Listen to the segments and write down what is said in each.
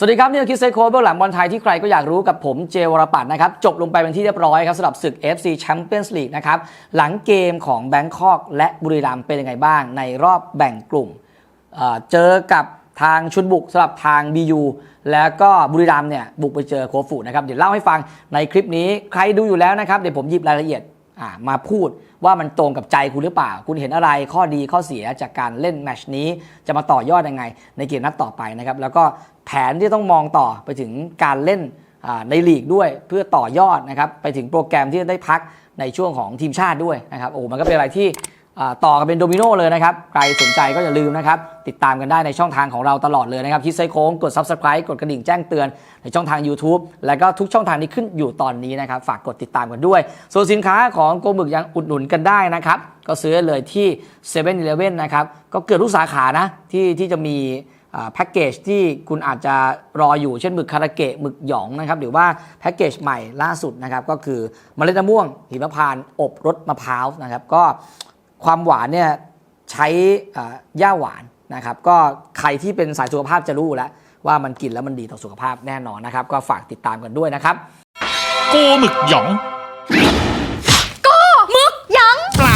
สวัสดีครับนี่คือคิเซโคเบื้องหลังบอลไทยที่ใครก็อยากรู้กับผมเจวรปัตน์นะครับ จบลงไปเป็นที่เรียบร้อยครับสำหรับศึก FC Champions League นะครับ หลังเกมของแบงคอกและบุรีรัมย์เป็นยังไงบ้าง ในรอบแบ่งกลุ่มเเจอกับทางชุดบุกสำหรับทาง BU แล้วก็บุรีรัมย์เนี่ยบุกไปเจอโคฟูนะครับ เดี๋ยวเล่าให้ฟังในคลิปนี้ใครดูอยู่แล้วนะครับเดี๋ยวผมหยิบรายละเอียดมาพูดว่ามันตรงกับใจคุณหรือเปล่า คุณเห็นอะไรข้อดีข้อเสียจากการเล่นแมชนี้จะมาต่อยอดยังไง ในเกมนัดต่อไปนะครับ แล้วก็ แผนที่ต้องมองต่อไปถึงการเล่นในลีกด้วยเพื่อต่อยอดนะครับไปถึงโปรแกรมที่ได้พักในช่วงของทีมชาติด้วยนะครับโอ้มันก็เป็นอะไรที่ต่อกันเป็นโดมิโนเลยนะครับ ใครสนใจก็อย่าลืมนะครับ ติดตามกันได้ในช่องทางของเราตลอดเลยนะครับคิดไซโค้งกด Subscribe กดกระดิ่งแจ้งเตือนในช่องทาง YouTube แล้วก็ทุกช่องทางที่ขึ้นอยู่ตอนนี้นะครับ ฝากกดติดตามกันด้วย ส่วนสินค้าของโกบึกยังอุดหนุนกันได้นะครับ ก็ซื้อเลยที่7 e เ e ่ e อนะครับ ก็เกือบทุกสาขานะที่ที่จะมี แพ็กเกจที่คุณอาจจะรออยู่เช่นหมึกคาราเกะหมึกหยองนะครับหรือว่าแพ็กเกจใหม่ล่าสุดนะครับก็คือเมล็ดมะม่วงหิมพานต์อบรสมะพร้าวนะครับก็ความหวานเนี่ยใช้อ่าหญ้าหวานนะครับก็ใครที่เป็นสายสุขภาพจะรู้แล้วว่ามันกินแล้วมันดีต่อสุขภาพแน่นอนนะครับ ก็ฝากติดตามกันด้วยนะครับ โกหมึกหยอง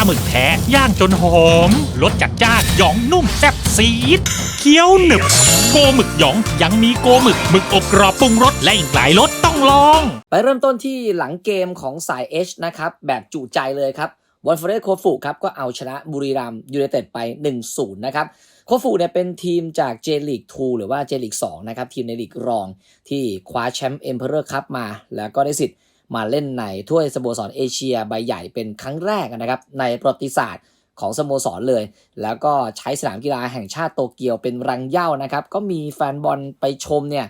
หมึกแท้ ย่างจนหอมรสจัดจ้านหยองนุ่มแซ่บซีดเคี้ยวหนึบ โกหมึกหยองยังมีโกหมึกหมึกอบกรอบปรุงรสและอีกหลายรสต้องลอง ไปเริ่มต้นที่หลังเกมของสาย H นะครับ แบบจุใจเลยครับวอนเฟเรสโคฟูครับก็เอาชนะบุรีรัมยูไนเต็ดไป 1-0 นะครับโคฟูเนี่ยเป็นทีมจากเจลีก2หรือว่าเจลีก2นะครับทีมในลีกรองที่คว้าแชมป์เอ็มเพอเรอร์คัพมา แล้วก็ได้สิทธิ์ มาเล่นในถ้วยสโมสรเอเชียใบใหญ่เป็นครั้งแรกนะครับในประวัติศาสตร์ของสโมสรเลย แล้วก็ใช้สนามกีฬาแห่งชาติโตเกียวเป็นรังเย้านะครับ ก็มีแฟนบอลไปชมเนี่ย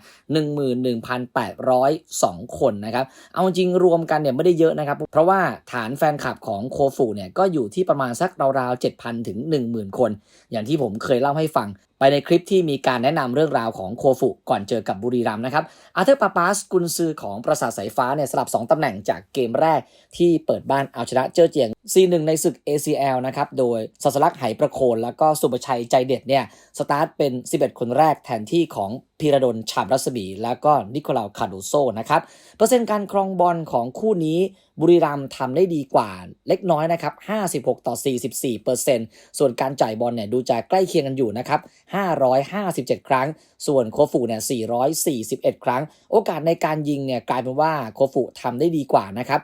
11,802 คนนะครับ เอาจริงรวมกันเนี่ยไม่ได้เยอะนะครับ เพราะว่าฐานแฟนคลับของโคฟูเนี่ยก็อยู่ที่ประมาณสักราวๆ 7,000 ถึง 10,000 คน อย่างที่ผมเคยเล่าให้ฟัง ไปในคลิปที่มีการแนะนำเรื่องราวของโคฟุก่อนเจอกับบุรีรัมนะครับอาร์เธอร์ปาปาสกุนซือของประสาทสายฟ้าเนี่ยสลับ 2ตำแหน่งจากเกมแรกที่เปิดบ้านเอาชนะเจอเจียง C1 ในศึก ACL นะครับโดยสัสลักไหประโคน แล้วก็สุประชัยใจเด็ดเนี่ยสตาร์ทเป็น 11 คนแรกแทนที่ของ พีระดลฉาบรัศมี แล้วก็นิโคลาคาโดโซนะครับเปอร์เซ็นต์การครองบอลของคู่นี้บุรีรัมย์ทำได้ดีกว่าเล็กน้อยนะครับ 56 ต่อ 44เปอร์เซ็นต์ส่วนการจ่ายบอลเนี่ยดูจะใกล้เคียงกันอยู่นะครับ 557 ครั้ง ส่วนโคฟูเนี่ย441 ครั้ง โอกาสในการยิงเนี่ยกลายเป็นว่าโคฟูทำได้ดีกว่านะครับ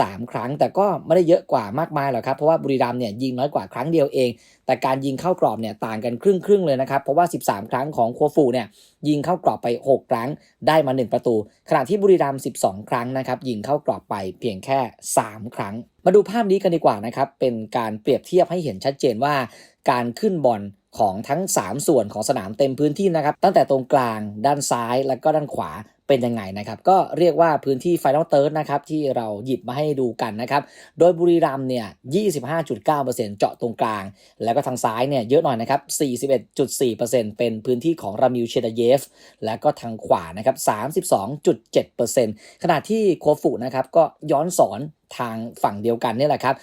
13 ครั้งแต่ก็ไม่ได้เยอะกว่ามากมายหรอกครับ เพราะว่าบุรีรัมย์เนี่ยยิงน้อยกว่าครั้งเดียวเอง แต่การยิงเข้ากรอบเนี่ยต่างกันครึ่งครึ่งเลยนะครับ เพราะว่า 13 ครั้งของโคฟูเนี่ยยิงเข้ากรอบไป 6 ครั้งได้มา 1 ประตู ขณะที่บุรีรัมย์12 ครั้งนะครับยิงเข้ากรอบไปเพียงแค่ 3 ครั้ง มาดูภาพนี้กันดีกว่านะครับเป็นการเปรียบเทียบให้เห็นชัดเจนว่าการขึ้นบอล ของทั้ง 3 ส่วนของสนามเต็มพื้นที่นะครับ ตั้งแต่ตรงกลางด้านซ้ายแล้วก็ด้านขวาเป็นยังไงนะครับ ก็เรียกว่าพื้นที่ไฟนอลเติร์ดนะครับ ที่เราหยิบมาให้ดูกันนะครับ โดยบุรีรัมเนี่ย25.9%เจาะตรงกลาง แล้วก็ทางซ้ายเนี่ยเยอะหน่อยนะครับ 41.4%เป็นพื้นที่ของรามิลเชดเยฟ แล้วก็ทางขวานะครับ 32.7%ขณะที่โคฟุนะครับก็ย้อนสอนทางฝั่งเดียวกันนี่แหละครับ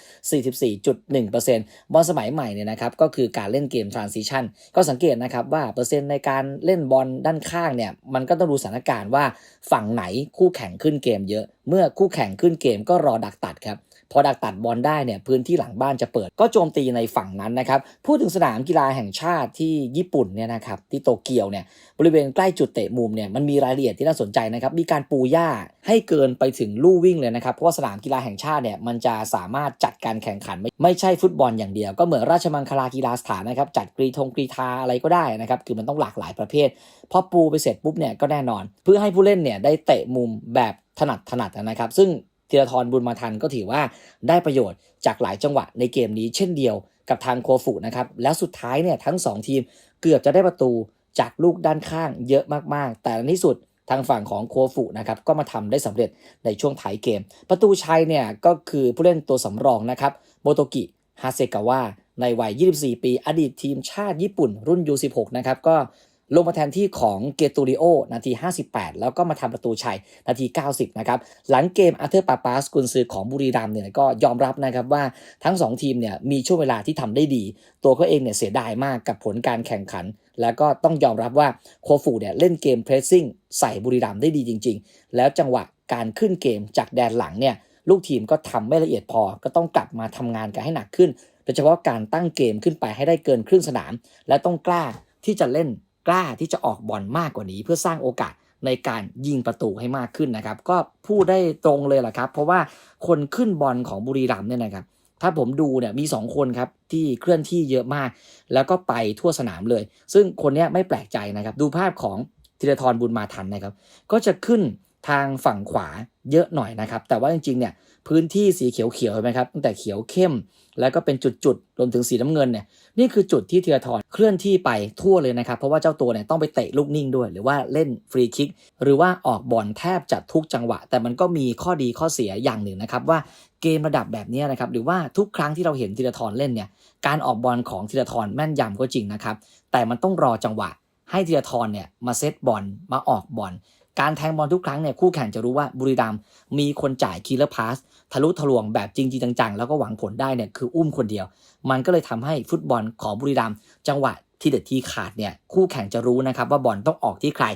44.1%บอลสมัยใหม่เนี่ยนะครับก็คือการเล่นเกม position ก็สังเกตนะครับว่าเปอร์เซ็นต์ในการเล่นบอลด้านข้างเนี่ยมันก็ต้องดูสถานการณ์ว่าฝั่งไหนคู่แข่งขึ้นเกมเยอะ เมื่อคู่แข่งขึ้นเกมก็รอดักตัดครับ พอดักตัดบอลได้เนี่ยพื้นที่หลังบ้านจะเปิด ก็โจมตีในฝั่งนั้นนะครับพูดถึงสนามกีฬาแห่งชาติที่ญี่ปุ่นเนี่ยนะครับที่โตเกียวเนี่ยบริเวณใกล้จุดเตะมุมเนี่ยมันมีรายละเอียดที่น่าสนใจนะครับมีการปูหญ้าให้เกินไปถึงลู่วิ่งเลยนะครับเพราะว่าสนามกีฬาแห่งชาติเนี่ยมันจะสามารถจัดการแข่งขันไม่ไม่ใช่ฟุตบอลอย่างเดียว ก็เหมือนราชมังคลากีฬาสถานนะครับจัดกรีธงกรีธาอะไรก็ได้นะครับคือมันต้องหลากหลายประเภทพอปูไปเสร็จปุ๊บเนี่ยก็แน่นอน เพื่อให้ผู้เล่นเนี่ยได้เตะมุมแบบถนัดถนัดนะครับ ซึ่ง ธีรทรบุญมาทันก็ถือว่าได้ประโยชน์จากหลายจังหวะในเกมนี้เช่นเดียวกับทางโคฟุนะครับ แล้วสุดท้ายเนี่ยทั้ง 2 ทีมเกือบจะได้ประตูจากลูกด้านข้างเยอะมากๆ แต่ในที่สุดทางฝั่งของโคฟุนะครับก็มาทำได้สำเร็จในช่วงท้ายเกม ประตูชัยเนี่ยก็คือผู้เล่นตัวสำรองนะครับโมโตกิฮาเซกาวะในวัย 24 ปี อดีตทีมชาติญี่ปุ่นรุ่น U16 นะครับก็ ลงมาแทนที่ของเกตูริโอนาที 58 แล้วก็มาทำประตูชัยนาที 90 นะครับ หลังเกมอาร์เธอร์ปาปาสกุนซือของบุรีรัมเนี่ยก็ยอมรับนะครับว่าทั้ง 2 ทีมเนี่ยมีช่วงเวลาที่ทำได้ดี ตัวเขาเองเนี่ยเสียดายมากกับผลการแข่งขัน แล้วก็ต้องยอมรับว่าโคฟูเนี่ยเล่นเกมเพรสซิ่งใส่บุรีรัมได้ดีจริง ๆ แล้วจังหวะการขึ้นเกมจากแดนหลังเนี่ยลูกทีมก็ทำไม่ละเอียดพอ ก็ต้องกลับมาทำงานกันให้หนักขึ้น โดยเฉพาะการตั้งเกมขึ้นไปให้ได้เกินครึ่งสนาม และต้องกล้าที่จะเล่น กล้าที่จะออกบอลมากกว่านี้ เพื่อสร้างโอกาสในการยิงประตูให้มากขึ้นนะครับ ก็พูดได้ตรงเลยแหละครับ เพราะว่าคนขึ้นบอลของบุรีรัมย์เนี่ยนะครับ ถ้าผมดูเนี่ยมี 2 คนครับที่เคลื่อนที่เยอะมาก แล้วก็ไปทั่วสนามเลย ซึ่งคนนี้ไม่แปลกใจนะครับ ดูภาพของธีรทรบุญมาทันนะครับ ก็จะขึ้น ทางฝั่งขวาเยอะหน่อยนะครับ แต่ว่าจริงๆเนี่ยพื้นที่สีเขียวๆเห็นไหมครับตั้งแต่เขียวเข้ม แล้วก็เป็นจุดๆรวมถึงสีน้ำเงินเนี่ยนี่คือจุดที่ธีรทรเคลื่อนที่ไปทั่วเลยนะครับ เพราะว่าเจ้าตัวเนี่ยต้องไปเตะลูกนิ่งด้วย หรือว่าเล่นฟรีคิก หรือว่าออกบอลแทบจะทุกจังหวะ แต่มันก็มีข้อดีข้อเสียอย่างหนึ่งนะครับว่าเกมระดับแบบนี้นะครับหรือว่าทุกครั้งที่เราเห็นธีรทรเล่นเนี่ยการออกบอลของธีรทรแม่นยำก็จริงนะครับแต่มันต้องรอจังหวะให้ธีรทรเนี่ยมาเซตบอลมาออกบอล การแทงบอลทุกครั้งเนี่ยคู่แข่งจะรู้ว่าบุรีรัมมีคนจ่ายคีลพาสทะลุทะลวงแบบจริงจจังๆ แล้วก็หวังผลได้เนี่ยคืออุ้มคนเดียว มันก็เลยทำให้ฟุตบอลของบุรีรัมจังหวะที่เด็ดที่ขาดเนี่ยคู่แข่งจะรู้นะครับว่าบอลต้องออกที่ใคร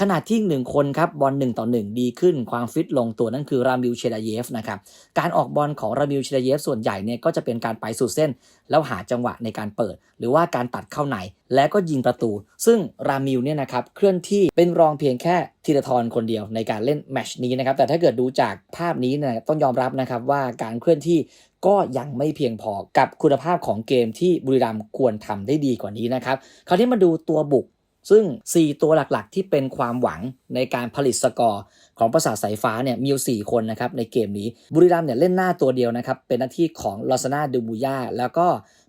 ขณะที่หนึ่งคนครับบอลหนึ่งต่อหนึ่งดีขึ้นความฟิตลงตัวนั่นคือรามิลเชดาเยฟนะครับการออกบอลของรามิลเชดาเยฟส่วนใหญ่เนี่ยก็จะเป็นการไปสุดเส้น แล้วหาจังหวะในการเปิด หรือว่าการตัดเข้าในแล้วก็ยิงประตู ซึ่งรามิลเนี่ยนะครับเคลื่อนที่เป็นรองเพียงแค่ธีรทรคนเดียวในการเล่นแมชนี้นะครับแต่ถ้าเกิดดูจากภาพนี้เนี่ยต้องยอมรับนะครับว่าการเคลื่อนที่ก็ยังไม่เพียงพอกับคุณภาพของเกมที่บุรีรัมย์ควรทำได้ดีกว่านี้นะครับคราวนี้มาดูตัวบุก ซึ่ง 4 ตัวหลักๆ ที่เป็นความหวังในการผลิตสกอร์ของประสาทสายฟ้าเนี่ยมีอยู่4คนนะครับในเกมนี้บุรีรัมเนี่ยเล่นหน้าตัวเดียวนะครับ เป็นหน้าที่ของลอสนาดูบูย่าแล้วก็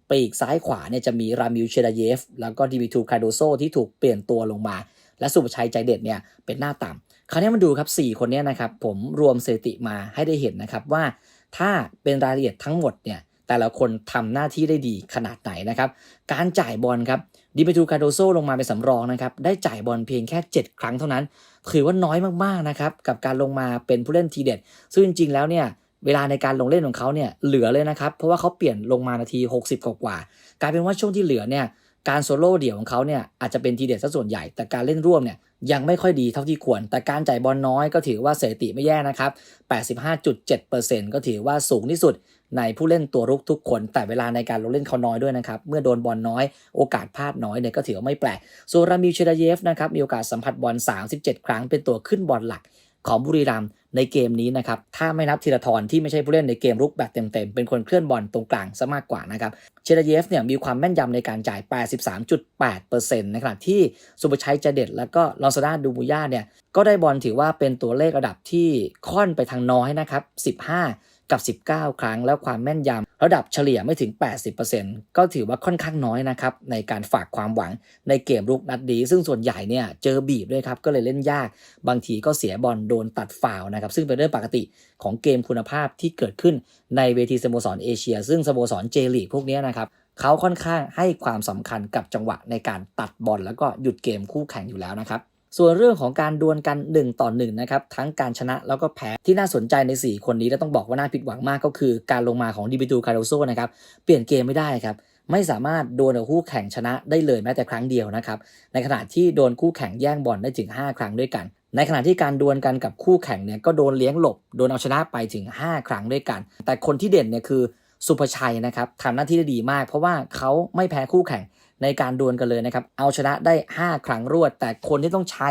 ปีกซ้ายขวาเนี่ยจะมีรามิลเชดาเยฟ แล้วก็ดิมิทูคาโดโซที่ถูกเปลี่ยนตัวลงมา และสุภชัยใจเด็ดเนี่ยเป็นหน้าต่ำคราวนี้มาดูครับ 4 คนนี้นะครับผมรวมสถิติมาให้ได้เห็นนะครับว่า ถ้าเป็นรายละเอียดทั้งหมดเนี่ยแต่ละคนทำหน้าที่ได้ดีขนาดไหนนะครับ การจ่ายบอลครับ ดิเมทูคาโดโซลงมาเป็นสำรองนะครับ ได้จ่ายบอลเพียงแค่ 7 ครั้งเท่านั้นถือว่าน้อยมากๆนะครับ กับการลงมาเป็นผู้เล่นทีเด็ด ซึ่งจริงๆแล้วเนี่ยเวลาในการลงเล่นของเขาเนี่ยเหลือเลยนะครับ เพราะว่าเขาเปลี่ยนลงมานาที 60 กว่าๆกลายเป็นว่าช่วงที่เหลือเนี่ยการโซโล่เดี่ยวของเขาเนี่ยอาจจะเป็นทีเด็ดซะส่วนใหญ่ แต่การเล่นร่วมเนี่ยยังไม่ค่อยดีเท่าที่ควร แต่การจ่ายบอลน้อยก็ถือว่าสถิติไม่แย่นะครับ 85.7%ก็ถือว่าสูงที่สุด ในผู้เล่นตัวรุกทุกคน แต่เวลาในการลงเล่นเขาน้อยด้วยนะครับ เมื่อโดนบอลน้อยโอกาสพลาดน้อยเนี่ยก็ถือว่าไม่แปลกโซรามิเชดาเยฟนะครับมีโอกาสสัมผัสบอล 37 ครั้งเป็นตัวขึ้นบอลหลักของบุรีรัมย์ในเกมนี้นะครับ ถ้าไม่นับธีรทรที่ไม่ใช่ผู้เล่นในเกมรุกแบบเต็มๆ เป็นคนเคลื่อนบอลตรงกลางซะมากกว่านะครับ เชดาเยฟเนี่ยมีความแม่นยำในการจ่าย 83.8%ในขณะที่สุภชัยเจเด็ด แล้วก็ลอนซาดาดูบูย่าเนี่ยก็ได้บอลถือว่าเป็นตัวเลขระดับที่ค่อนไปทางน้อยนะครับ 15 กับ 19 ครั้ง แล้วความแม่นยำระดับเฉลี่ยไม่ถึง 80%ก็ถือว่าค่อนข้างน้อยนะครับ ในการฝากความหวังในเกมรุกนัดดีซึ่งส่วนใหญ่เนี่ยเจอบีบด้วยครับ ก็เลยเล่นยาก บางทีก็เสียบอลโดนตัดฟาวนะครับ ซึ่งเป็นเรื่องปกติของเกมคุณภาพที่เกิดขึ้นในเวทีสโมสรเอเชีย ซึ่งสโมสรเจลีกพวกนี้นะครับเขาค่อนข้างให้ความสำคัญกับจังหวะในการตัดบอลแล้วก็หยุดเกมคู่แข่งอยู่แล้วนะครับ ส่วนเรื่องของการดวลกัน 1 ต่อ1นะครับทั้งการชนะแล้วก็แพ้ที่น่าสนใจใน 4 คนนี้และต้องบอกว่าน่าผิดหวังมากก็คือการลงมาของดิบิตูคาร์โดโซนะครับเปลี่ยนเกมไม่ได้ครับไม่สามารถโดนคู่แข่งชนะได้เลยแม้แต่ครั้งเดียวนะครับในขณะที่โดนคู่แข่งแย่งบอลได้ถึง 5 ครั้งด้วยกัน ในขณะที่การดวลกันกับคู่แข่งเนี่ยก็โดนเลี้ยงหลบโดนเอาชนะไปถึง 5 ครั้งด้วยกัน แต่คนที่เด่นเนี่ยคือสุภชัยนะครับทำหน้าที่ได้ดีมาก เพราะว่าเขาไม่แพ้คู่แข่ง ในการดวลกันเลยนะครับ เอาชนะได้ 5 ครั้งรวด แต่คนที่ต้องใช้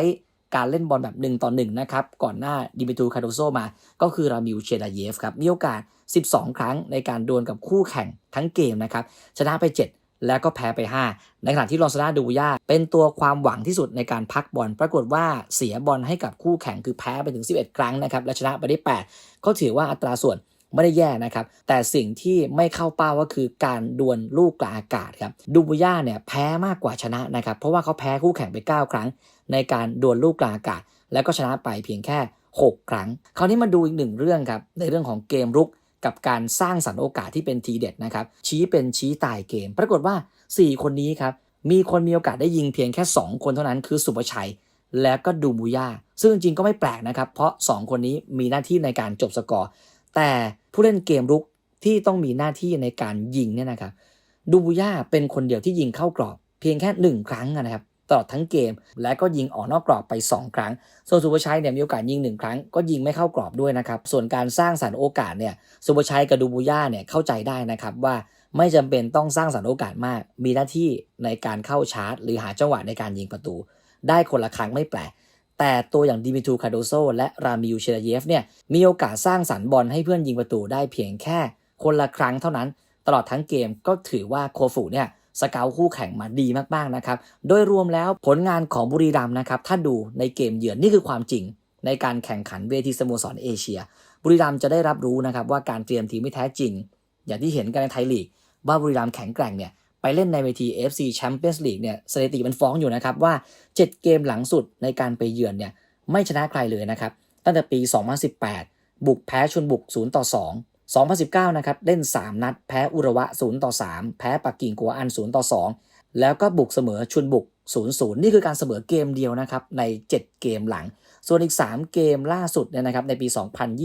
การเล่นบอลแบบ 1 ต่อ 1 นะครับ ก่อนหน้าดิมิตรูคาโดโซมา ก็คือรามิลเชดาเยฟครับ มีโอกาส 12 ครั้งในการดวลกับคู่แข่งทั้งเกมนะครับ ชนะไป 7 แล้วก็แพ้ไป 5 ในขณะที่ลอนซาดาดูย่าเป็นตัวความหวังที่สุดในการพักบอล ปรากฏว่าเสียบอลให้กับคู่แข่งคือแพ้ไปถึง 11 ครั้งนะครับ และชนะไปได้ 8 ก็ถือว่าอัตราส่วน ไม่ได้แย่นะครับ แต่สิ่งที่ไม่เข้าเป้าก็คือการดวลลูกกลางอากาศครับดูบุย่าเนี่ยแพ้มากกว่าชนะนะครับ เพราะว่าเขาแพ้คู่แข่งไป 9 ครั้ง ในการดวลลูกกลางอากาศ แล้วก็ชนะไปเพียงแค่ 6 ครั้ง คราวนี้มาดูอีกหนึ่งเรื่องครับในเรื่องของเกมรุกกับการสร้างสรรค์โอกาสที่เป็นทีเด็ดนะครับชี้เป็นชี้ตายเกม ปรากฏว่า 4 คนนี้ครับมีคนมีโอกาสได้ยิงเพียงแค่ 2 คนเท่านั้นคือสุภชัยและก็ดูบุย่าซึ่งจริงๆก็ไม่แปลกนะครับ เพราะ 2 คนนี้มีหน้าที่ในการจบสกอร์ แต่ผู้เล่นเกมรุกที่ต้องมีหน้าที่ในการยิงเนี่ยนะครับดูบุย่าเป็นคนเดียวที่ยิงเข้ากรอบ เพียงแค่ 1 ครั้งนะครับตลอดทั้งเกม และก็ยิงออกนอกกรอบไป 2 ครั้ง ส่วนสุภชัยเนี่ยมีโอกาสยิง 1 ครั้ง ก็ยิงไม่เข้ากรอบด้วยนะครับ ส่วนการสร้างสรรค์โอกาสเนี่ยสุภชัยกับดูบูย่าเนี่ยเข้าใจได้นะครับว่าไม่จำเป็นต้องสร้างสรรค์โอกาสมาก มีหน้าที่ในการเข้าชาร์จ หรือหาจังหวะในการยิงประตู ได้คนละครั้งไม่แปลก แต่ตัวอย่างดิมิทูคาโดโซและรามิวเชลเยฟเนี่ยมีโอกาสสร้างสรรค์บอลให้เพื่อนยิงประตูได้เพียงแค่ คนละครั้งเท่านั้น ตลอดทั้งเกมก็ถือว่าโคฟูเนี่ยสเกลคู่แข่งมาดีมากๆนะครับ โดยรวมแล้วผลงานของบุรีรัมนะครับ ถ้าดูในเกมเยือนนี่คือความจริง ในการแข่งขันเวทีสโมสรเอเชีย บุรีรัมจะได้รับรู้นะครับว่าการเตรียมทีมไม่แท้จริง อย่างที่เห็นกันในไทยลีกว่าบุรีรัมแข็งแกร่งเนี่ย ไปเล่นในเวที FC Champions League เนี่ยสถิติมันฟ้องอยู่นะครับว่า 7 เกมหลังสุดในการไปเยือนเนี่ยไม่ชนะใครเลยนะครับ ตั้งแต่ปี 2018 บุกแพ้ชนบุก 0 ต่อ 2 2019 นะครับ เล่น 3 นัด แพ้อุระวะ 0 ต่อ 3 แพ้ปักกิ่งกัวอัน 0 ต่อ 2 แล้วก็บุกเสมอชนบุก 0-0 นี่คือการเสมอเกมเดียวนะครับ ใน 7 เกมหลัง ส่วนอีก 3 เกมล่าสุดเนี่ยนะครับ ในปี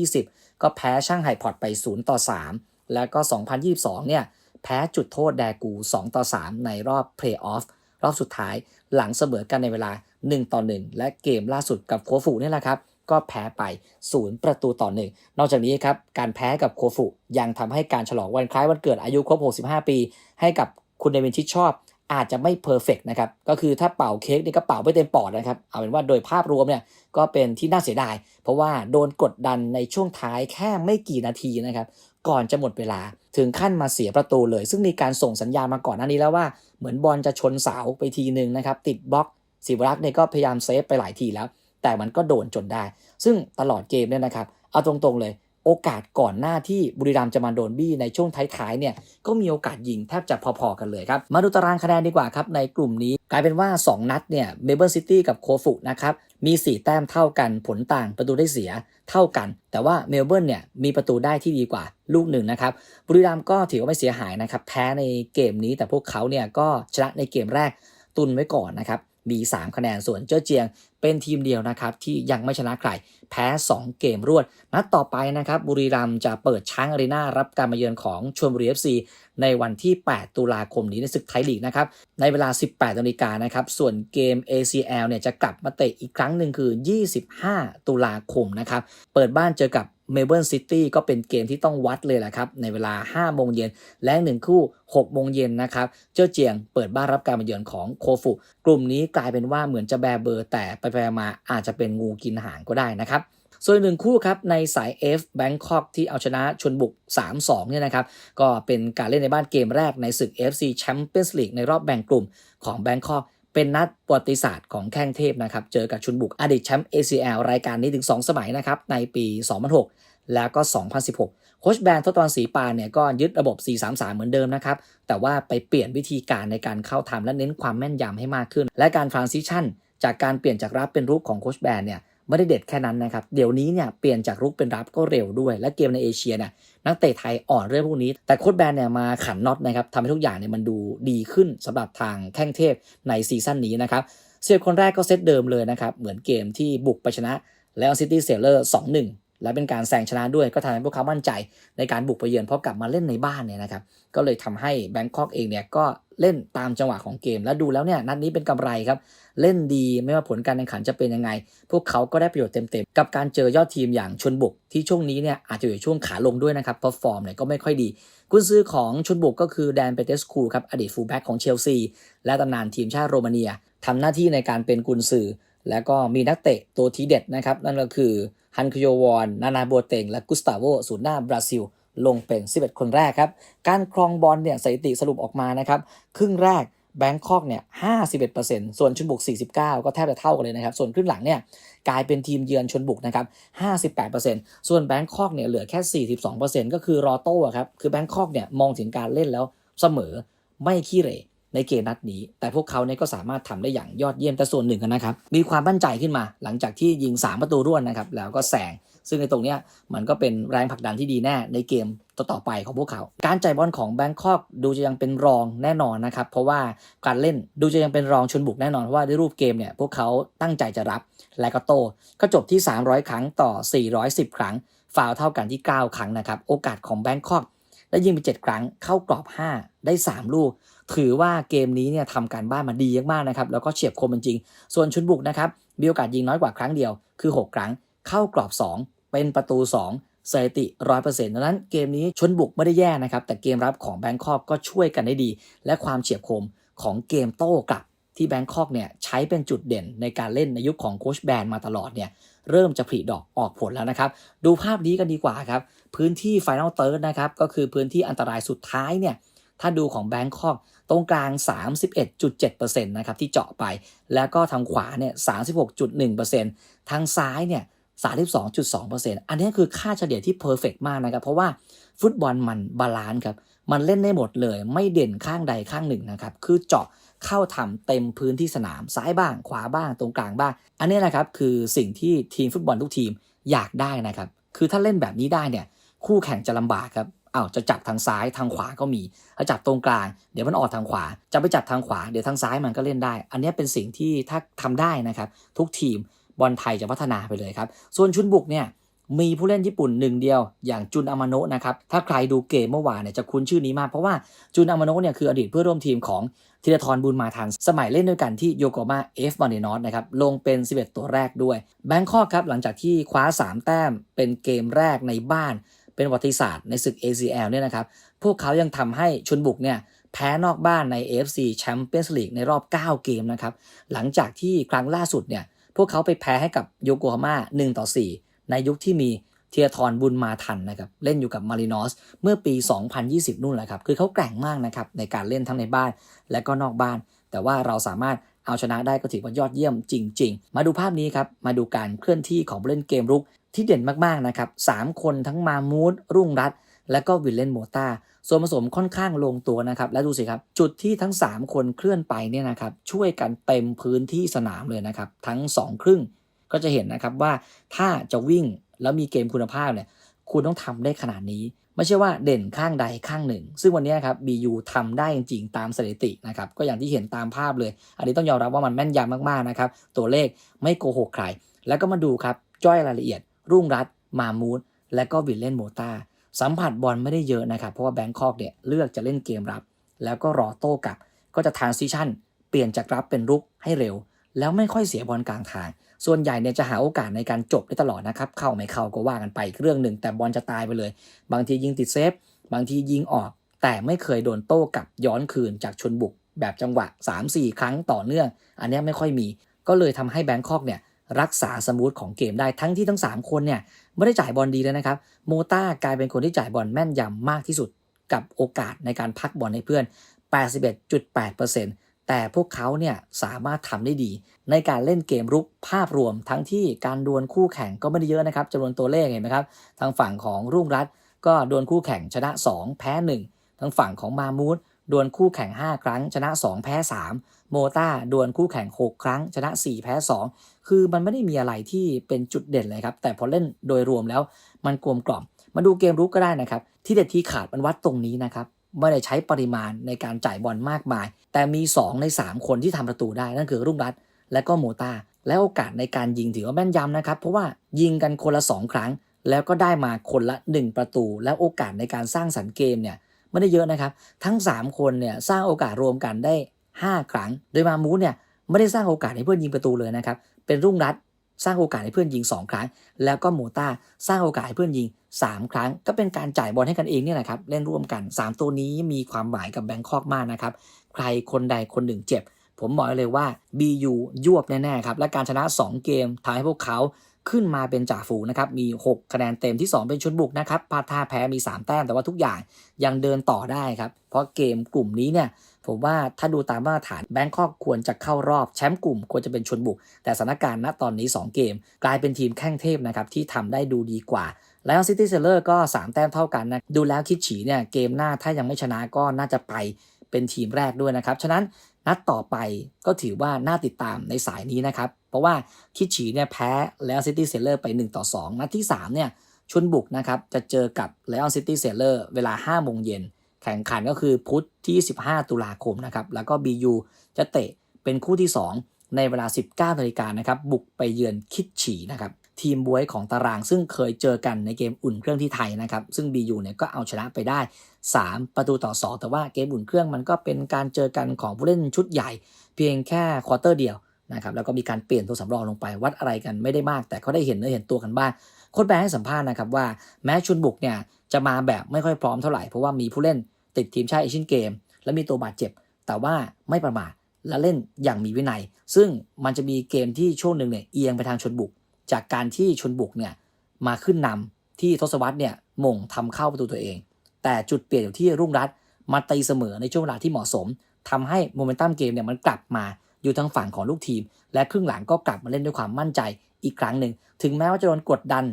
2020 ก็แพ้ช่างไห่พอร์ตไป 0 ต่อ 3 แล้วก็ 2022 เนี่ย แพ้จุดโทษแดกู 2 ต่อ 3 ในรอบเพลย์ออฟรอบสุดท้ายหลังเสมอกันในเวลา 1 ต่อ 1 และเกมล่าสุดกับโคฟูนี่แหละครับ ก็แพ้ไป 0 ประตูต่อ 1 นอกจากนี้ครับ การแพ้กับโคฟูยังทำให้การฉลองวันคล้ายวันเกิดอายุครบ 65 ปี ให้กับคุณเดวินชิดชอบ อาจจะไม่เพอร์เฟกนะครับ ก็คือถ้าเป่าเค้กนี่ก็เป่าไม่เต็มปอดนะครับ เอาเป็นว่าโดยภาพรวมเนี่ยก็เป็นที่น่าเสียดาย เพราะว่าโดนกดดันในช่วงท้ายแค่ไม่กี่นาทีนะครับ ก่อนจะหมดเวลาถึงขั้นมาเสียประตูเลย ซึ่งมีการส่งสัญญาณมาก่อนหน้านี้แล้วว่าเหมือนบอลจะชนเสาไปทีหนึ่งนะครับ ติดบล็อกศิวรักษ์เนี่ยก็พยายามเซฟไปหลายทีแล้ว แต่มันก็โดนจนได้ ซึ่งตลอดเกมเนี่ยนะครับ เอาตรงๆเลย โอกาสก่อนหน้าที่บุรีรัมย์จะมาโดนบี้ในช่วงท้ายๆเนี่ยก็มีโอกาสยิงแทบจะพอๆกันเลยครับ มาดูตารางคะแนนดีกว่าครับในกลุ่มนี้ กลายเป็นว่า 2 นัดเนี่ยเมเบิลซิตี้กับโคฟุนะครับมี 4 แต้มเท่ากันผลต่างประตูได้เสียเท่ากัน แต่ว่าเมลเบิร์นเนี่ยมีประตูได้ที่ดีกว่าลูกหนึ่งนะครับบุรีรัมย์ก็ถือว่าไม่เสียหายนะครับแพ้ในเกมนี้แต่พวกเขาเนี่ยก็ชนะในเกมแรกตุนไว้ก่อนนะครับมี 3 คะแนนส่วนเจ้าเจียง เป็นทีมเดียวนะครับที่ยังไม่ชนะใครแพ้ 2 เกมรวด นัดต่อไปนะครับบุรีรัมย์จะเปิดช้างอารีนารับการมาเยือนของชลบุรีเอฟซีในวันที่ 8 ตุลาคมนี้ในศึกไทยลีกนะครับในเวลา 18นาฬิกานะครับส่วนเกม ACL เนี่ยจะกลับมาเตะอีกครั้งหนึ่งคือ 25 ตุลาคมนะครับเปิดบ้านเจอกับ เมลเบิร์นซิตี้ก็เป็นเกมที่ต้องวัดเลยแหละครับ ในเวลา 5 โมงเย็น และหนึ่งคู่6โมงเย็นนะครับ เจ้าเจียงเปิดบ้านรับการมาเยือนของโคฟุ กลุ่มนี้กลายเป็นว่าเหมือนจะแบเบอร์ แต่ไปไปมาอาจจะเป็นงูกินหางก็ได้นะครับส่วนหนึ่งคู่ครับในสาย F Bangkok ที่เอาชนะชนบุก 3-2 เนี่ยนะครับ ก็เป็นการเล่นในบ้านเกมแรกในศึก FC Champions League ในรอบแบ่งกลุ่มของ Bangkok เป็นนัดประวัติศาสตร์ของแข้งเทพนะครับ เจอกับชุนบุกอดีตแชมป์ ACL รายการนี้ถึง 2 สมัยนะครับ ในปี 2006 แล้วก็ 2016 โคชแบนทศตวรรณศรีปานเนี่ยก็ยึดระบบ 4-3-3 เหมือนเดิมนะครับ แต่ว่าไปเปลี่ยนวิธีการในการเข้าทำและเน้นความแม่นยำให้มากขึ้น และการทรานซิชันจากการเปลี่ยนจากรับเป็นรูปของโคชแบนเนี่ย ไม่ได้เด็ดแค่นั้นนะครับ เดี๋ยวนี้เนี่ยเปลี่ยนจากรุกเป็นรับก็เร็วด้วย และเกมในเอเชียเนี่ยนักเตะไทยอ่อนเรื่องพวกนี้ แต่โค้ชแบนเนี่ยมาขันน็อตนะครับทำให้ทุกอย่างเนี่ยมันดูดีขึ้นสำหรับทางแข้งเทพในซีซั่นนี้นะครับเสียคนแรกก็เซตเดิมเลยนะครับเหมือนเกมที่บุกไปชนะแล้วซิตี้เซลเลอร์2-1และเป็นการแซงชนะด้วยก็ทำให้พวกเขามั่นใจในการบุกไปเยือนเพราะกลับมาเล่นในบ้านเนี่ยนะครับก็เลยทำให้แบงคอกเองเนี่ยก็ เล่นตามจังหวะของเกม และดูแล้วเนี่ยนัดนี้เป็นกำไรครับ เล่นดีไม่ว่าผลการแข่งขันจะเป็นยังไง พวกเขาก็ได้ประโยชน์เต็มๆ กับการเจอยอดทีมอย่างชนบุก ที่ช่วงนี้เนี่ยอาจจะอยู่ช่วงขาลงด้วยนะครับเพราะฟอร์มเนี่ยก็ไม่ค่อยดี กุนซือของชนบุกก็คือแดนเปเตสคูครับอดีตฟูลแบ็กของเชลซีและตำนานทีมชาติโรมาเนียทำหน้าที่ในการเป็นกุนซือแล้วก็มีนักเตะตัวทีเด็ดนะครับนั่นก็คือฮันคโยวอน นานาโบเตง และกุสตาโวศูนหน้าบราซิล ลงเป็น 11 คนแรกครับ การครองบอลเนี่ยสถิติสรุปออกมานะครับ ครึ่งแรกแบงคอกเนี่ย 51%ส่วนชนบุก 49 ก็แทบจะเท่ากันเลยนะครับ ส่วนครึ่งหลังเนี่ยกลายเป็นทีมเยือนชนบุกนะครับ 58%ส่วนแบงคอกเนี่ยเหลือแค่ 42%ก็คือรอโต้ครับ คือแบงคอกเนี่ยมองถึงการเล่นแล้วเสมอไม่ขี้เหร่ในเกมนัดนี้ แต่พวกเขาเนี่ยก็สามารถทำได้อย่างยอดเยี่ยมแต่ส่วนหนึ่งนะครับ มีความมั่นใจขึ้นมา หลังจากที่ยิง 3 ประตูรวดนะครับ แล้วก็แซง ซึ่งในตรงเนี้ยมันก็เป็นแรงผลักดันที่ดีแน่ในเกมต่อๆไปของพวกเขา การจ่ายบอลของแบงคอกดูจะยังเป็นรองแน่นอนนะครับ เพราะว่าการเล่นดูจะยังเป็นรองชนบุกแน่นอน เพราะว่าด้รูปเกมเนี่ยพวกเขาตั้งใจจะรับและก็โต ก็จบที่ 300 ครั้งต่อ 410 ครั้ง ฟาวเท่ากันที่ 9 ครั้งนะครับ โอกาสของแบงคอกและยิงไป 7 ครั้ง เข้ากรอบ 5 ได้ 3 ลูก ถือว่าเกมนี้เนี่ยทำการบ้านมาดีมากๆนะครับ แล้วก็เฉียบคมจริง ส่วนชุนบุกนะครับ มีโอกาสยิงน้อยกว่าครั้งเดียว คือ 6 ครั้ง เข้ากรอบ 2 เป็นประตู 2 สถิติ100%ดังนั้นเกมนี้ชนบุกไม่ได้แย่นะครับ แต่เกมรับของแบงคอกก็ช่วยกันได้ดี และความเฉียบคมของเกมโต้กลับที่แบงคอกเนี่ยใช้เป็นจุดเด่นในการเล่นในยุคของโคชแบนมาตลอดเนี่ยเริ่มจะผลิดอกออกผลแล้วนะครับ ดูภาพนี้กันดีกว่าครับ พื้นที่ Final Third นะครับ ก็คือพื้นที่อันตรายสุดท้ายเนี่ยถ้าดูของแบงคอกตรงกลาง 31.7%นะครับที่เจาะไป แล้วก็ทางขวาเนี่ย36.1%ทางซ้ายเนี่ย 32.2%อันนี้คือค่าเฉลี่ยที่เพอร์เฟกมากนะครับ เพราะว่าฟุตบอลมันบาลานซ์ครับ มันเล่นได้หมดเลย ไม่เด่นข้างใดข้างหนึ่งนะครับ คือเจาะเข้าทำเต็มพื้นที่สนามซ้ายบ้าง ขวาบ้างตรงกลางบ้าง อันนี้นะครับคือสิ่งที่ทีมฟุตบอลทุกทีมอยากได้นะครับ คือถ้าเล่นแบบนี้ได้เนี่ยคู่แข่งจะลำบากครับอ้าวจะจับทางซ้ายทางขวาก็มีถ้าจับตรงกลาง เดี๋ยวมันออกทางขวา จะไปจับทางขวา เดี๋ยวทางซ้ายมันก็เล่นได้ อันนี้เป็นสิ่งที่ถ้าทำได้นะครับ ทุกทีม บอลไทยจะพัฒนาไปเลยครับ ส่วนชุนบุกเนี่ยมีผู้เล่นญี่ปุ่นหนึ่งเดียวอย่างจุนอามาโนะนะครับ ถ้าใครดูเกมเมื่อวานเนี่ยจะคุ้นชื่อนี้มาก เพราะว่าจุนอามาโนะเนี่ยคืออดีตเพื่อนร่วมทีมของธีรทรบุญมาทัน สมัยเล่นด้วยกันที่โยโกมาเอฟมาเนนอสนะครับ ลงเป็น 11 ตัวแรกด้วย แบงคอกครับ หลังจากที่คว้า 3 แต้มเป็นเกมแรกในบ้าน เป็นประวัติศาสตร์ในศึก ACL เนี่ยนะครับ พวกเขายังทำให้ชุนบุกเนี่ยแพ้นอกบ้านใน AFC Champions League ในรอบ 9 เกมนะครับหลังจากที่ครั้งล่าสุดเนี่ย พวกเขาไปแพ้ให้กับโยโกฮาม่า1ต่อ 4 ในยุคที่มีเทียทรบุญมาทันนะครับ เล่นอยู่กับมารินอส เมื่อปี 2020 นู่นแหละครับ คือเขาแกร่งมากนะครับ ในการเล่นทั้งในบ้านและก็นอกบ้าน แต่ว่าเราสามารถเอาชนะได้ก็ถือว่ายอดเยี่ยมจริง ๆ มาดูภาพนี้ครับ มาดูการเคลื่อนที่ของผู้เล่นเกมรุกที่เด่นมากๆนะครับสามคนทั้งมามูดรุ่งรัตและก็วิลเลนโมตา ส่วนผสมค่อนข้างลงตัวนะครับ และดูสิครับ จุดที่ทั้ง 3 คนเคลื่อนไปเนี่ยนะครับช่วยกันเต็มพื้นที่สนามเลยนะครับ ทั้ง 2 ครึ่งก็จะเห็นนะครับว่าถ้าจะวิ่งแล้วมีเกมคุณภาพเนี่ยคุณต้องทำได้ขนาดนี้ ไม่ใช่ว่าเด่นข้างใดข้างหนึ่ง ซึ่งวันนี้ครับ BU ทำได้จริงๆตามสถิตินะครับก็อย่างที่เห็นตามภาพเลย อันนี้ต้องยอมรับว่ามันแม่นยำมากๆนะครับตัวเลขไม่โกหกใครแล้วก็มาดูครับจ้อยรายละเอียด รุ่งรัตมามูดและก็วิลเลนโมตา สัมผัสบอลไม่ได้เยอะนะครับ เพราะว่าแบงคอกเนี่ยเลือกจะเล่นเกมรับ แล้วก็รอโต้กลับ ก็จะ transition เปลี่ยนจากรับเป็นรุกให้เร็ว แล้วไม่ค่อยเสียบอลกลางทาง ส่วนใหญ่เนี่ยจะหาโอกาสในการจบได้ตลอดนะครับ เข้าไม่เข้าก็ว่ากันไปเรื่องหนึ่ง แต่บอลจะตายไปเลย บางทียิงติดเซฟ บางทียิงออก แต่ไม่เคยโดนโต้กลับย้อนคืนจากชนบุก แบบจังหวะ 3-4 ครั้งต่อเนื่อง อันนี้ไม่ค่อยมี ก็เลยทำให้แบงคอกเนี่ย รักษาสมูทของเกมได้ทั้งที่ทั้ง 3 คนเนี่ยไม่ได้จ่ายบอลดีเลยนะครับโมต้ากลายเป็นคนที่จ่ายบอลแม่นยำมากที่สุดกับโอกาสในการพักบอลให้เพื่อน 81.8%แต่พวกเขาเนี่ยสามารถทำได้ดี ในการเล่นเกมรุกภาพรวม ทั้งที่การดวลคู่แข่งก็ไม่ได้เยอะนะครับจำนวนตัวเลขเห็นไหมครับ ทางฝั่งของรุ่งรัตก็ดวลคู่แข่งชนะ 2 แพ้ 1 ทางฝั่งของมามูด ดวลคู่แข่ง 5 ครั้ง ชนะ 2 แพ้ 3 โมต้าดวลคู่แข่ง 6 ครั้ง ชนะ 4 แพ้ 2 คือมันไม่ได้มีอะไรที่เป็นจุดเด่นเลยครับ แต่พอเล่นโดยรวมแล้วมันกลมกล่อม มาดูเกมรุกก็ได้นะครับ ที่เด็ดที่ขาดมันวัดตรงนี้นะครับไม่ได้ใช้ปริมาณในการจ่ายบอลมากมาย แต่มี 2 ใน 3 คนที่ทำประตูได้นั่นคือรุ่งรัตและก็โมตาและโอกาสในการยิงถือว่าแม่นยำนะครับ เพราะว่ายิงกันคนละ 2 ครั้ง แล้วก็ได้มาคนละ 1 ประตู และโอกาสในการสร้างสรรค์เกมเนี่ย ไม่ได้เยอะนะครับ ทั้ง 3 คนเนี่ยสร้างโอกาสรวมกันได้ 5 ครั้ง โดยมามูเนี่ยไม่ได้สร้างโอกาสให้เพื่อนยิงประตูเลยนะครับ เป็นรุ่งรัตสร้างโอกาสให้เพื่อนยิง 2 ครั้ง แล้วก็โมต้าสร้างโอกาสให้เพื่อนยิง 3 ครั้ง ก็เป็นการจ่ายบอลให้กันเองเนี่ยแหละครับเล่นร่วมกัน 3 ตัวนี้มีความหมายกับแบงคอกมากนะครับใครคนใดคนหนึ่งเจ็บ ผมบอกเลยว่า BU ยวบแน่ๆครับและการชนะ 2 เกมทำให้พวกเขา ขึ้นมาเป็นจ่าฝูงนะครับ มี 6 คะแนนเต็มที่ 2 เป็นชุดบุกนะครับพาท่าแพ้มี 3 แต้ม แต่ว่าทุกอย่างยังเดินต่อได้ครับ เพราะเกมกลุ่มนี้เนี่ย ผมว่าถ้าดูตามมาตรฐานแบงคอกควรจะเข้ารอบแชมป์กลุ่มควรจะเป็นชนบุก แต่สถานการณ์ณตอนนี้ 2 เกม กลายเป็นทีมแข้งเทพนะครับที่ทำได้ดูดีกว่าแล้วซิตี้เซเลอร์ก็ 3 แต้มเท่ากันนะดูแล้วคิดฉีเนี่ยเกมหน้าถ้ายังไม่ชนะก็น่าจะไปเป็นทีมแรกด้วยนะครับฉะนั้น นัดต่อไปก็ถือว่าน่าติดตามในสายนี้นะครับ เพราะว่าคิดฉีเนี่ยแพ้แล้วซิตี้เซลเลอร์ไป 1 ต่อ 2 นัดที่ 3 เนี่ยชนบุกนะครับ จะเจอกับแล้วซิตี้เซลเลอร์เวลา 5 โมงเย็น แข่งขันก็คือพุธที่ 15 ตุลาคมนะครับ แล้วก็ BU จะเตะเป็นคู่ที่ 2 ในเวลา 19นาฬิกานะครับ บุกไปเยือนคิดฉีนะครับ ทีมบวยของตาราง ซึ่งเคยเจอกันในเกมอุ่นเครื่องที่ไทยนะครับ ซึ่ง BU เนี่ยก็เอาชนะไปได้ 3 ประตูต่อ 2 แต่ว่าเกมอุ่นเครื่องมันก็เป็นการเจอกันของผู้เล่นชุดใหญ่ เพียงแค่ควอเตอร์เดียวนะครับแล้วก็มีการเปลี่ยนตัวสำรองลงไปวัดอะไรกันไม่ได้มาก แต่ก็ได้เห็นเนื้อเห็นตัวกันบ้างโค้ชแบงค์ให้สัมภาษณ์นะครับว่าแม้ชุนบุกเนี่ยจะมาแบบไม่ค่อยพร้อมเท่าไหร่เพราะว่ามีผู้เล่นติดทีมชาติเอเชียนเกม และมีตัวบาดเจ็บ แต่ว่าไม่ประมาทและเล่นอย่างมีวินัย ซึ่งมันจะมีเกมที่ช่วงหนึ่งเนี่ยเอียงไปทางชนบุก จากการที่ชนบุกเนี่ยมาขึ้นนำที่ทศวรรษเนี่ยมงทำเข้าประตูตัวเอง แต่จุดเปลี่ยนอยู่ที่รุ่งรัตมาตีเสมอในช่วงเวลาที่เหมาะสมทำให้โมเมนตัมเกมเนี่ยมันกลับมาอยู่ทางฝั่งของลูกทีม และครึ่งหลังก็กลับมาเล่นด้วยความมั่นใจอีกครั้งหนึ่ง ถึงแม้ว่าจะโดนกดดัน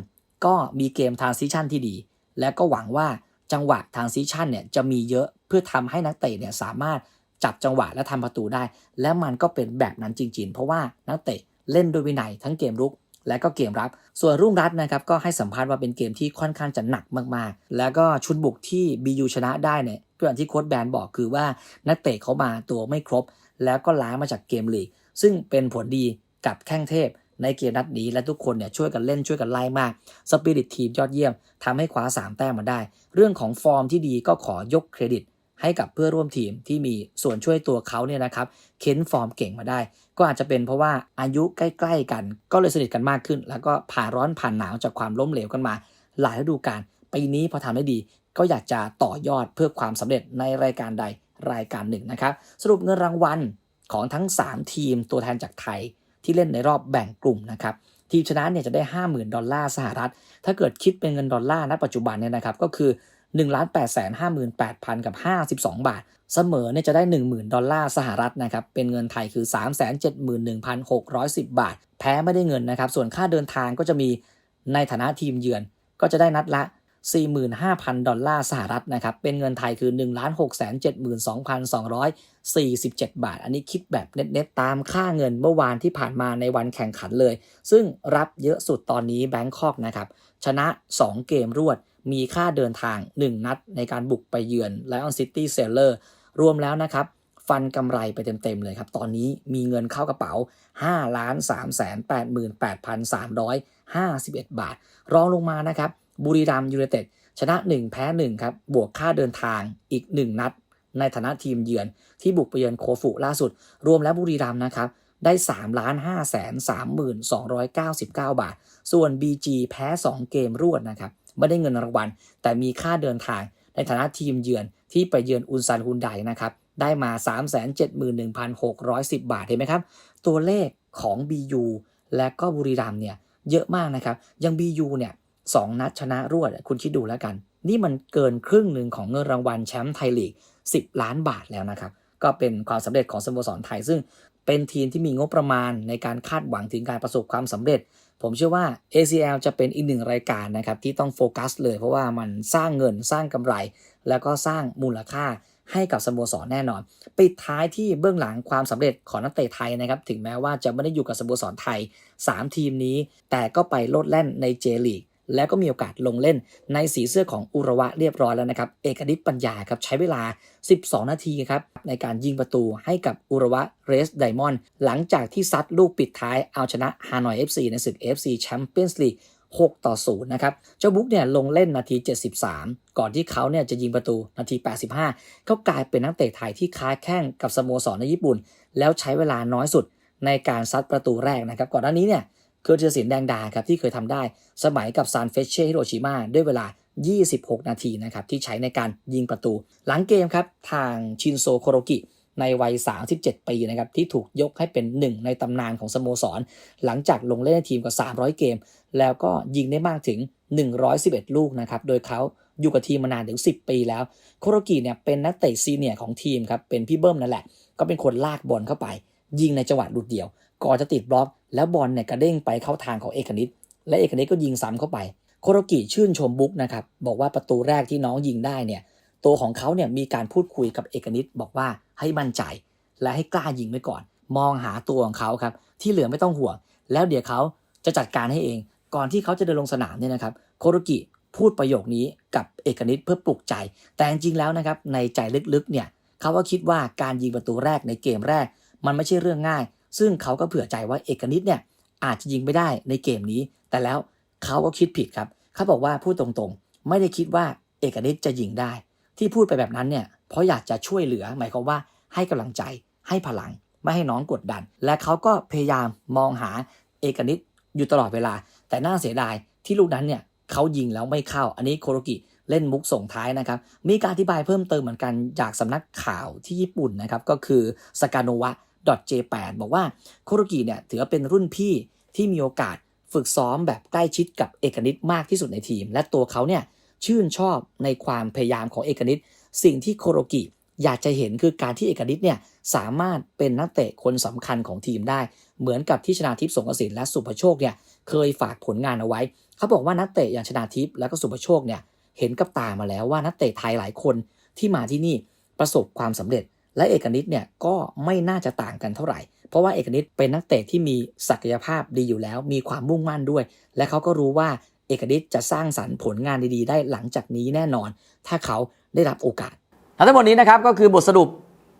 ก็มีเกมทางซิชันที่ดี และก็หวังว่าจังหวะทางซิชันเนี่ยจะมีเยอะเพื่อทำให้นักเตะเนี่ยสามารถจับจังหวะและทำประตูได้ และมันก็เป็นแบบนั้นจริง ๆ เพราะว่านักเตะเล่นด้วยวินัยทั้งเกมรุก และก็เกมรับ ส่วนรุ่งรัตน์นะครับก็ให้สัมภาษณ์ว่าเป็นเกมที่ค่อนข้างจะหนักมากๆ แล้วก็ชุดบุกที่ BU ชนะได้เนี่ยก็อย่างที่โค้ชแบนบอกคือว่านักเตะเขามาตัวไม่ครบ แล้วก็ล้ามาจากเกมลีกซึ่งเป็นผลดีกับแข้งเทพในเกมนัดนี้และทุกคนเนี่ยช่วยกันเล่นช่วยกันไล่มากสปิริตทีมยอดเยี่ยมทำให้คว้า 3 แต้มมาได้ เรื่องของฟอร์มที่ดีก็ขอยกเครดิตให้กับเพื่อร่วมทีมที่มีส่วนช่วยตัวเขาเนี่ยนะครับเค้นฟอร์มเก่งมาได้ ก็อาจจะเป็นเพราะว่าอายุใกล้ ๆ กัน ก็เลยสนิทกันมากขึ้น แล้วก็ผ่านร้อนผ่านหนาวจากความล้มเหลวกันมา หลายฤดูกาลปีนี้พอทำได้ดี ก็อยากจะต่อยอดเพื่อความสำเร็จในรายการใดรายการหนึ่งนะครับ สรุปเงินรางวัลของทั้ง 3 ทีมตัวแทนจากไทยที่เล่นในรอบแบ่งกลุ่มนะครับทีมชนะเนี่ยจะได้ 50,000 ดอลลาร์สหรัฐ ถ้าเกิดคิดเป็นเงินดอลลาร์ณปัจจุบันเนี่ยนะครับก็คือ 1 8 5 8 0 0 กับ 52 บาท เสมอเนี่ยจะได้ 10,000 ดอลลาร์สหรัฐนะครับ เป็นเงินไทยคือ 371,610 บาท แพ้ไม่ได้เงินนะครับ ส่วนค่าเดินทางก็จะมีในฐานะทีมเยือน ก็จะได้นัดละ 45,000 ดอลลาร์สหรัฐนะครับ เป็นเงินไทยคือ 1,672,247 บาท อันนี้คิดแบบเน็ตๆตามค่าเงินเมื่อวานที่ผ่านมาในวันแข่งขันเลย ซึ่งรับเยอะสุดตอนนี้แบงคอกนะครับ ชนะ 2 เกมรวด มีค่าเดินทาง 1 นัดในการบุกไปเยือน Lion City Sailor รวมแล้วนะครับ ฟันกำไรไปเต็มๆเลยครับ ตอนนี้มีเงินเข้ากระเป๋า5 3 8 8 3 5 1 บาท รองลงมานะครับบุรีรัมย์ยูไนเต็ดชนะ 1 แพ้ 1 ครับ บวกค่าเดินทางอีก 1 นัด ในฐานะทีมเยือนที่บุกไปเยือนโคฟุล่าสุด รวมแล้วบุรีรัมนะครับ ได้ 3 ล้าน5แสน3299 บาท ส่วน BG แพ้ 2 เกมรวดนะครับ ไม่ได้เงินรางวัล แต่มีค่าเดินทางในฐานะทีมเยือนที่ไปเยือนอุนซันฮุนไดนะครับได้มา 371,610 บาทเห็นไหมครับ ตัวเลขของ BU และก็บุรีรัมเนี่ยเยอะมากนะครับ ยัง BU เนี่ยสองนัดชนะรวดคุณคิดดูแล้วกัน นี่มันเกินครึ่งหนึ่งของเงินรางวัลแชมป์ไทยลีก 10 ล้านบาทแล้วนะครับ ก็เป็นความสำเร็จของสโมสรไทย ซึ่งเป็นทีมที่มีงบประมาณในการคาดหวังถึงการประสบความสำเร็จ ผมเชื่อว่า ACL จะเป็นอีกหนึ่งรายการนะครับที่ต้องโฟกัสเลย เพราะว่ามันสร้างเงินสร้างกำไร แล้วก็สร้างมูลค่าให้กับสโมสรแน่นอน ปิดท้ายที่เบื้องหลังความสำเร็จของนักเตะไทยนะครับ ถึงแม้ว่าจะไม่ได้อยู่กับสโมสรไทย 3 ทีมนี้ แต่ก็ไปโลดแล่นในเจลีก แล้วก็มีโอกาสลงเล่นในสีเสื้อของอุระวะเรียบร้อยแล้วนะครับ เอกนิตปัญญาครับใช้เวลา 12 นาทีครับในการยิงประตูให้กับอุระวะเรสไดมอนด์หลังจากที่ซัดลูกปิดท้ายเอาชนะฮานอย FC ในศึก FC Champions League 6ต่อ 0 นะครับ เจ้าบุ๊กเนี่ยลงเล่นนาที 73 ก่อนที่เขาเนี่ยจะยิงประตูนาที 85ก็กลายเป็นนักเตะไทยที่ค้าแข้งกับสโมสรในญี่ปุ่น แล้วใช้เวลาน้อยสุดในการซัดประตูแรกนะครับ ก่อนหน้านี้เนี่ย คือเจอสินแดงดาครับที่เคยทำได้สมัยกับซานเฟชเช่ฮิโรชิมาด้วยเวลา 26 นาทีนะครับที่ใช้ในการยิงประตู หลังเกมครับทางชินโซโคโรกิในวัย 37 ปีนะครับที่ถูกยกให้เป็นหนึ่งในตำนานของสโมสร หลังจากลงเล่นในทีมกว่า 300 เกม แล้วก็ยิงได้มากถึง 111 ลูกนะครับโดยเขาอยู่กับทีมมานานถึง 10 ปีแล้ว โคโรกิเนี่ยเป็นนักเตะซีเนียร์ของทีมครับเป็นพี่เบิ้มนั่นแหละ ก็เป็นคนลากบอลเข้าไป ยิงในจังหวะหลุดเดี่ยว ก่อนจะติดบล็อก แล้วบอลเนี่ยกระเด้งไปเข้าทางของเอกนิตและเอกนิตก็ยิงซ้ำเข้าไป โคโรกิชื่นชมบุ๊กนะครับบอกว่าประตูแรกที่น้องยิงได้เนี่ยตัวของเขาเนี่ยมีการพูดคุยกับเอกนิตบอกว่าให้มั่นใจ และให้กล้ายิงไว้ก่อน มองหาตัวของเขาครับที่เหลือไม่ต้องห่วง แล้วเดี๋ยวเขาจะจัดการให้เอง ก่อนที่เขาจะเดินลงสนามเนี่ยนะครับโคโรกิพูดประโยคนี้กับเอกนิตเพื่อปลุกใจ แต่จริงๆแล้วนะครับในใจลึกๆเนี่ยเขาก็คิดว่าการยิงประตูแรกในเกมแรก มันไม่ใช่เรื่องง่าย ซึ่งเขาก็เผื่อใจว่าเอกนิตเนี่ยอาจจะยิงไม่ได้ในเกมนี้ แต่แล้วเขาก็คิดผิดครับ เขาบอกว่าพูดตรงๆ ไม่ได้คิดว่าเอกนิตจะยิงได้ ที่พูดไปแบบนั้นเนี่ยเพราะอยากจะช่วยเหลือ หมายความว่าให้กำลังใจให้พลัง ไม่ให้น้องกดดัน และเขาก็พยายามมองหาเอกนิตอยู่ตลอดเวลา แต่น่าเสียดายที่ลูกนั้นเนี่ยเขายิงแล้วไม่เข้า อันนี้โคโรกิเล่นมุกส่งท้ายนะครับ มีการอธิบายเพิ่มเติมเหมือนกันจากสำนักข่าวที่ญี่ปุ่นนะครับ ก็คือสกาโนวะ .j8 บอกว่าโคโรกิเนี่ยถือว่าเป็นรุ่นพี่ที่มีโอกาสฝึกซ้อมแบบใกล้ชิดกับเอกนิตมากที่สุดในทีม และตัวเขาเนี่ยชื่นชอบในความพยายามของเอกนิตสิ่งที่โคโรกิอยากจะเห็นคือการที่เอกนิตเนี่ยสามารถเป็นนักเตะคนสำคัญของทีมได้ เหมือนกับที่ชนาทิพย์สงกระสินและสุภโชคเนี่ยเคยฝากผลงานเอาไว้ เขาบอกว่านักเตะอย่างชนาทิพย์และก็สุภโชคเนี่ยเห็นกับตามาแล้วว่านักเตะไทยหลายคนที่มาที่นี่ประสบความสำเร็จ และเอกนิตเนี่ยก็ไม่น่าจะต่างกันเท่าไหร่ เพราะว่าเอกนิตเป็นนักเตะที่มีศักยภาพดีอยู่แล้ว มีความมุ่งมั่นด้วย และเขาก็รู้ว่าเอกนิตจะสร้างสรรค์ผลงานดีๆ ได้หลังจากนี้แน่นอน ถ้าเขาได้รับโอกาสทั้งหมดนี้นะครับก็คือบทสรุป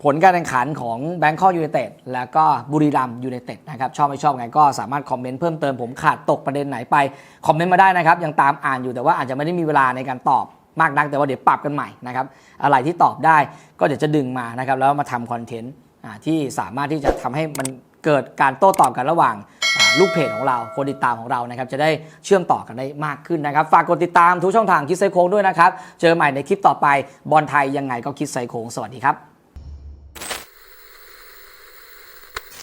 ผลการแข่งขันของแบงคอกยู n นเต็ดแล้วก็บุรีรัมยู n นเต็ดนะครับชอบไม่ชอบไงก็สามารถคอมเมนต์เพิ่มเติมผมขาดตกประเด็นไหนไป คอมเมนต์มาได้นะครับ ยังตามอ่านอยู่แต่ว่าอาจจะไม่ได้มีเวลาในการตอบ มากนัก แต่ว่าเดี๋ยวปรับกันใหม่นะครับอะไรที่ตอบได้ก็เดี๋ยวจะดึงมานะครับแล้วมาทำคอนเทนต์ที่สามารถที่จะทำให้มันเกิดการโต้ตอบกันระหว่างลูกเพจของเราคนติดตามของเรานะครับจะได้เชื่อมต่อกันได้มากขึ้นนะครับ ฝากกดติดตามทุกช่องทางคิดไซโค้งด้วยนะครับ เจอใหม่ในคลิปต่อไปบอลไทยยังไงก็คิดไซโค้งสวัสดีครับ